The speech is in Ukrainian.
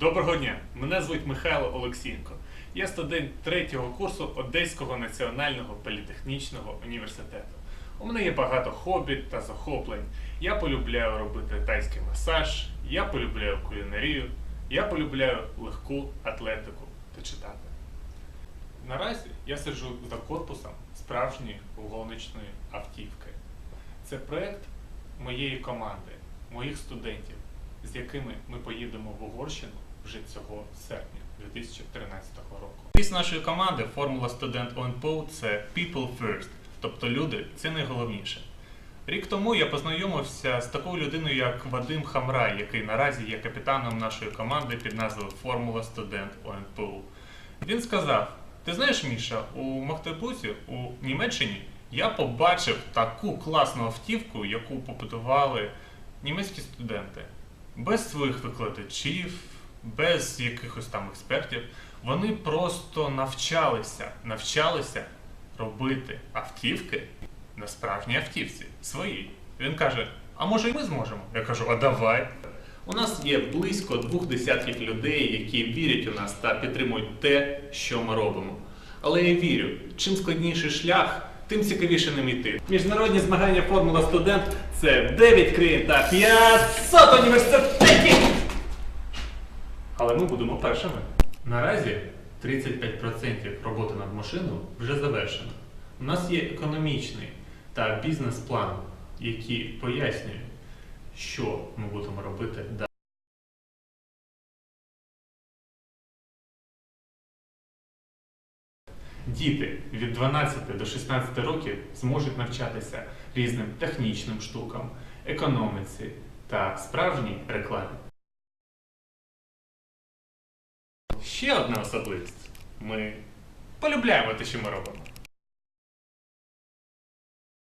Доброго дня! Мене звуть Михайло Олексієнко. Я студент третього курсу Одеського національного політехнічного університету. У мене є багато хобі та захоплень. Я полюбляю робити тайський масаж, я полюбляю кулінарію, я полюбляю легку атлетику та читати. Наразі я сиджу за корпусом справжньої гоночної автівки. Це проект моєї команди, моїх студентів, з якими ми поїдемо в Угорщину вже цього серпня 2013 року. Піс нашої команди Формула Студент ОНПО це People First, тобто люди це найголовніше. Рік тому я познайомився з такою людиною, як Вадим Хамрай, який наразі є капітаном нашої команди під назвою Формула Студент ОНПУ. Він сказав: Ти знаєш, Міша, у Магдебурзі, у Німеччині, я побачив таку класну автівку, яку побудували німецькі студенти. Без своїх викладачів, без якихось там експертів. Вони просто навчалися, навчалися робити автівки на справжній автівці своїй. Він каже: А може і ми зможемо? Я кажу, а давай. У нас є близько двох десятків людей, які вірять у нас та підтримують те, що ми робимо. Але я вірю, чим складніший шлях, тим цікавіше ним йти. Міжнародні змагання Формула Студент це 9 країн та 500 університетів. Але ми будемо першими. Наразі 35% роботи над машиною вже завершено. У нас є економічний та бізнес-план, які пояснюють, що ми будемо робити далі. Діти від 12 до 16 років зможуть навчатися різним технічним штукам, економіці та справжній рекламі. Ще одна особливість. Ми полюбляємо те, що ми робимо.